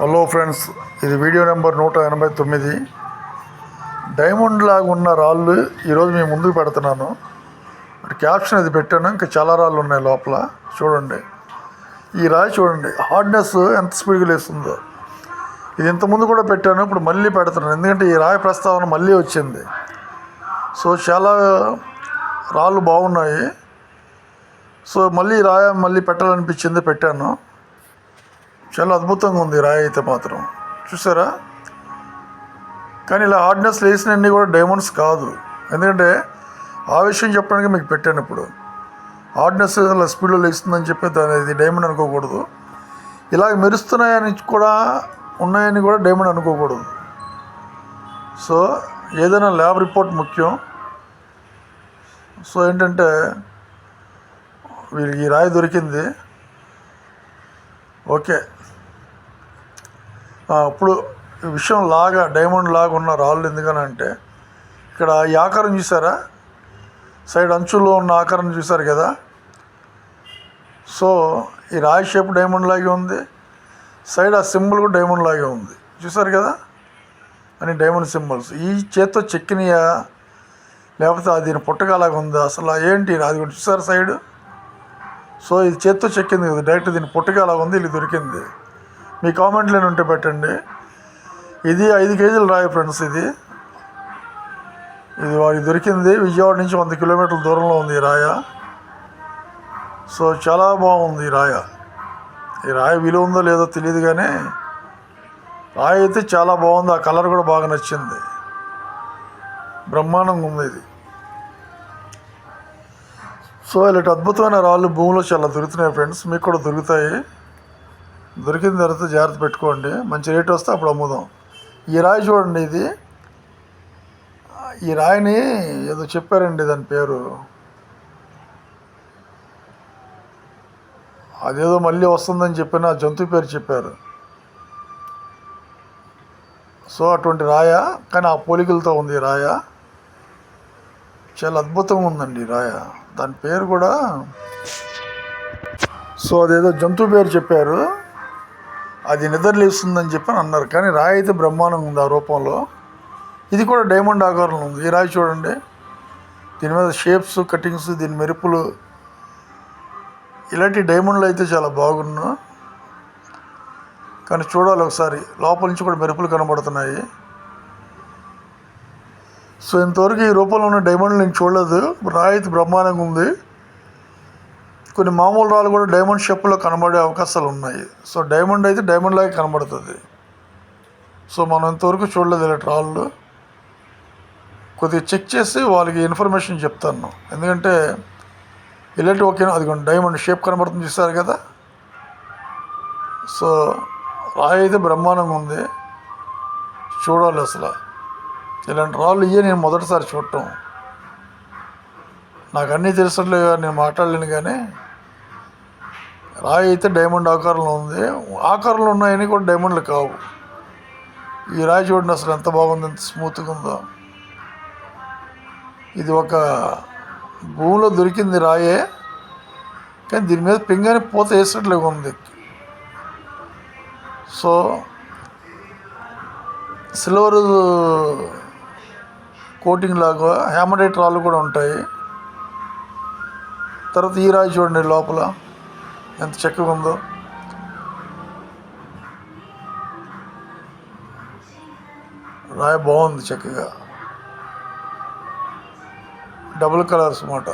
Hello friends ఇది video number నూట ఎనభై తొమ్మిది. డైమండ్ లాగా ఉన్న రాళ్ళు ఈరోజు మేము ముందుకు పెడుతున్నాను. క్యాప్షన్ అది పెట్టాను ఇంకా చాలా రాళ్ళు ఉన్నాయి లోపల. చూడండి. ఈ రాయి చూడండి హార్డ్నెస్ ఎంత స్పీడ్గా లేస్తుందో. ఇది ఇంతకుముందు కూడా పెట్టాను ఇప్పుడు మళ్ళీ పెడుతున్నాను. ఎందుకంటే ఈ రాయి ప్రస్తావన మళ్ళీ వచ్చింది. సో చాలా రాళ్ళు బాగున్నాయి. సో మళ్ళీ రాయ రాయి మళ్ళీ పెట్టాలనిపించింది పెట్టాను. చాలా అద్భుతంగా ఉంది రాయి అయితే మాత్రం. చూసారా? కానీ ఇలా హార్డ్నెస్ లేచినన్నీ కూడా డైమండ్స్ కాదు. ఎందుకంటే ఆ విషయం చెప్పడానికి మీకు పెట్టాను ఇప్పుడు. హార్డ్నెస్ అలా స్పీడ్లో లేస్తుందని చెప్పి దాని ఇది డైమండ్ అనుకోకూడదు. ఇలాగ మెరుస్తున్నాయని కూడా ఉన్నాయని కూడా డైమండ్ అనుకోకూడదు. సో ఏదైనా ల్యాబ్ రిపోర్ట్ ముఖ్యం. సో ఏంటంటే వీరికి ఈ రాయి దొరికింది. ఓకే. ఇప్పుడు ఈ విషయం లాగా డైమండ్ లాగా ఉన్న రాళ్ళు ఎందుకనంటే ఇక్కడ ఈ ఆకారం చూసారా? సైడ్ అంచుల్లో ఉన్న ఆకారం చూసారు కదా? సో ఈ రాయి షేప్ డైమండ్ లాగే ఉంది. సైడ్ ఆ సింబల్ కూడా డైమండ్ లాగే ఉంది. చూసారు కదా? అని డైమండ్ సింబల్స్. ఈ చేత్తో చెక్కినయా? లేకపోతే దీని పుట్టకలాగా ఉందా? అసలు ఏంటి? అది కూడా చూసారు సైడ్? సో ఇది చేత్తో చెక్కింది కదా డైరెక్ట్ దీని పుట్టకాలాగా ఉంది ఇది దొరికింది. మీ కామెంట్లు ఉంటే పెట్టండి. ఇది ఐదు కేజీలు రాయి ఫ్రెండ్స్ ఇది. ఇది వారికి దొరికింది. విజయవాడ నుంచి వంద కిలోమీటర్ల దూరంలో ఉంది ఈ రాయ. సో చాలా బాగుంది ఈ రాయ. ఈ రాయి విలువ ఉందో లేదో తెలియదు కానీ రాయి అయితే చాలా బాగుంది. ఆ కలర్ కూడా బాగా నచ్చింది. బ్రహ్మాండంగా ఉంది ఇది. సో ఇలాంటి అద్భుతమైన రాళ్ళు భూమిలో చాలా దొరుకుతున్నాయి ఫ్రెండ్స్. మీకు కూడా దొరుకుతాయి. దొరికిన తర్వాత జాగ్రత్త పెట్టుకోండి. మంచి రేట్ వస్తే అప్పుడు అమ్ముదాం. ఈ రాయి చూడండి ఇది. ఈ రాయిని ఏదో చెప్పారండి దాని పేరు. అదేదో మళ్ళీ వస్తుందని చెప్పిన జంతువు పేరు చెప్పారు. సో అటువంటి రాయ? కానీ ఆ పోలికలతో ఉంది రాయ. చాలా అద్భుతంగా ఉందండి రాయ. దాని పేరు కూడా సో అదేదో జంతువు పేరు చెప్పారు. అది నిద్రలేస్తుందని చెప్పి అన్నారు. కానీ రాయి అయితే బ్రహ్మాండంగా ఉంది ఆ రూపంలో. ఇది కూడా డైమండ్ ఆకారంలో ఉంది. ఈ రాయి చూడండి. దీని మీద షేప్స్ కటింగ్స్ దీని మెరుపులు. ఇలాంటి డైమండ్లు అయితే చాలా బాగున్నా కానీ చూడాలి ఒకసారి. లోపల నుంచి కూడా మెరుపులు కనబడుతున్నాయి. సో ఇంతవరకు ఈ రూపంలో ఉన్న డైమండ్లు నేను చూడలేదు. రాయి అయితే బ్రహ్మాండంగా ఉంది. కొన్ని మామూలు రాళ్ళు కూడా డైమండ్ షేప్లో కనబడే అవకాశాలు ఉన్నాయి. సో డైమండ్ అయితే డైమండ్ లాగే కనబడుతుంది. సో మనం ఇంతవరకు చూడలేదు ఇలా రాళ్ళు. కొద్దిగా చెక్ చేసి వాళ్ళకి ఇన్ఫర్మేషన్ చెప్తాను. ఎందుకంటే ఇలాంటి ఓకే అది డైమండ్ షేప్ కనబడుతుంది చూసారు కదా? సో రాయి అయితే బ్రహ్మాండంగా ఉంది. చూడాలి అసలు. ఇలాంటి రాళ్ళు ఇయ్యే నేను మొదటిసారి చూడటం. నాకు అన్నీ తెలిసినట్లే నేను మాట్లాడలేను కానీ రాయి అయితే డైమండ్ ఆకారంలో ఉంది. ఆకారంలో ఉన్నాయని కూడా డైమండ్లు కావు. ఈ రాయి చూడండి అసలు ఎంత బాగుంది ఎంత స్మూత్గా ఉందో. ఇది ఒక భూమిలో దొరికింది రాయే కానీ దీని మీద పింగాని పూత వేసినట్లుగా ఉంది. సో సిల్వర్ కోటింగ్ లాగా హ్యామడైట్ రాళ్ళు కూడా ఉంటాయి. తర్వాత ఈ రాయి చూడండి లోపల ఎంత చక్కగా ఉందో. రాయి బాగుంది చక్కగా. డబుల్ కలర్స్ అన్నమాట.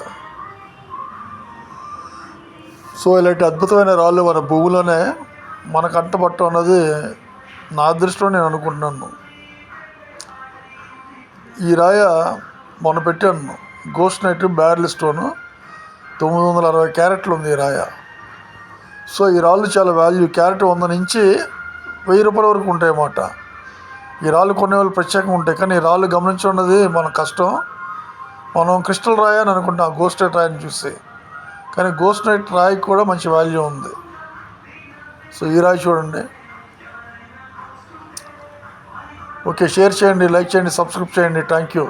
సో ఇలాంటి అద్భుతమైన రాళ్ళు మన భూమిలోనే మన కంటపట్టం అన్నది నా అదృష్టం నేను అనుకుంటున్నాను. ఈ రాయ మొన్న పెట్టాను. గోస్ట్ నైట్ బ్యారల్ స్టోను తొమ్మిది వందల అరవై క్యారెట్లు ఉంది ఈ రాయ. సో ఈ రాళ్ళు చాలా వాల్యూ క్యారెట్ వంద నుంచి వెయ్యి రూపాయల వరకు ఉంటాయి అన్నమాట. ఈ రాళ్ళు కొనే వాళ్ళు ప్రత్యేకంగా ఉంటాయి. కానీ ఈ రాళ్ళు గమనించున్నది మన కష్టం. మనం క్రిస్టల్ రాయ అని అనుకుంటాం గోస్ట్ నైట్ రాయని చూసి కానీ గోస్ట్ నైట్ రాయికి కూడా మంచి వాల్యూ ఉంది. సో ఈ రాయి చూడండి. ఓకే షేర్ చేయండి లైక్ చేయండి సబ్స్క్రైబ్ చేయండి. Thank you